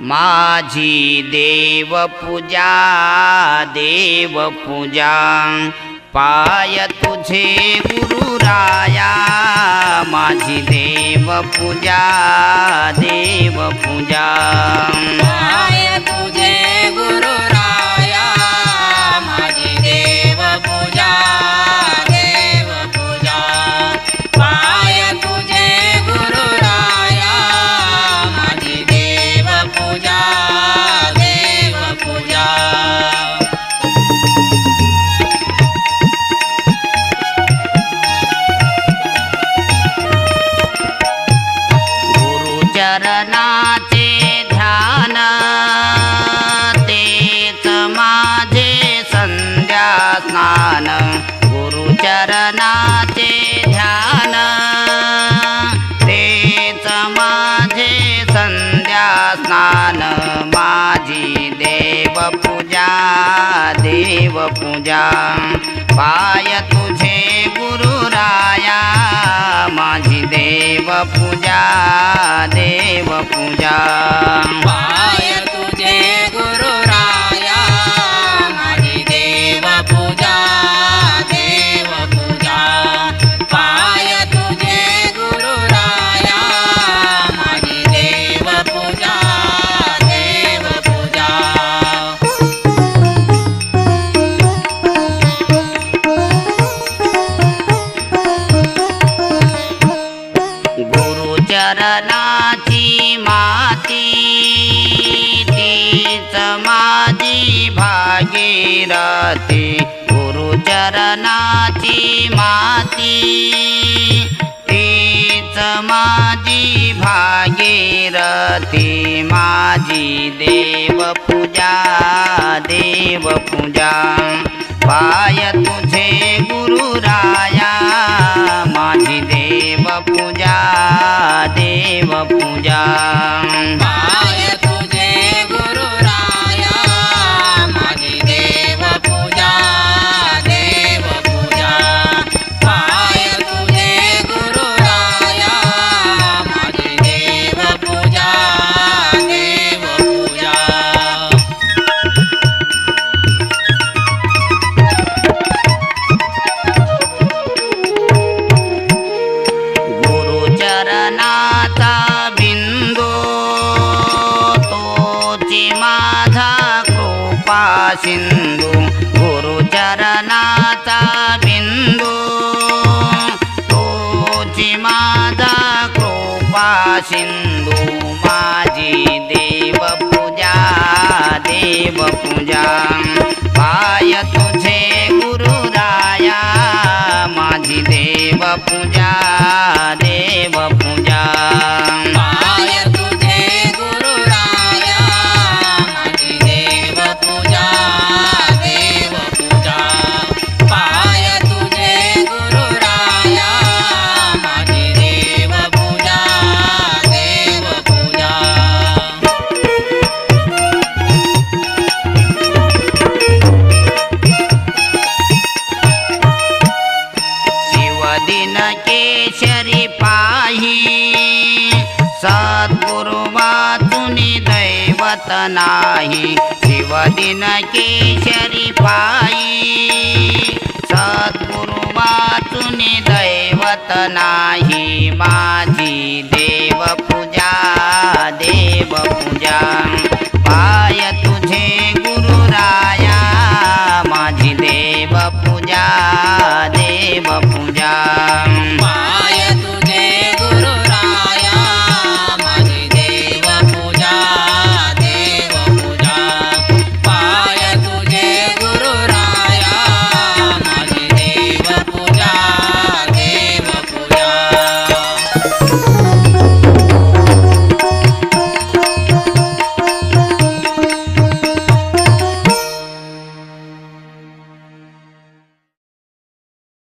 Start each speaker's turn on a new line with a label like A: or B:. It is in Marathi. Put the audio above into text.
A: माझी देवपूजा देवपूजा पाय तुझे गुरुराया माझी देवपूजा देवपूजा चरणाचे ध्यान तेच माझे संध्या स्नान. गुरुचरणाचे ध्यान तेच माझे संध्या स्नान. माझी देवपूजा देवपूजा पाय तुझे गुरुराया माझी देवपूजा देवपूजा भागीरथी गुरुचरणाची माती. तीच माझी भागीरथी माझी देवपूजा देवपूजा. पाय तुझे गुरुराया माझी देवपूजा देवपूजा. गुरुजरनाथ बिन्दु। ऊची मादा कृपा सिन्धु मा देवपूजा देवपूजा। पायतु पावत नाही. शिवदिन केशरी पायी. सद्गुरु वाचून दैवत नाही. माझी देवपूजा देवपूजा. पाय तु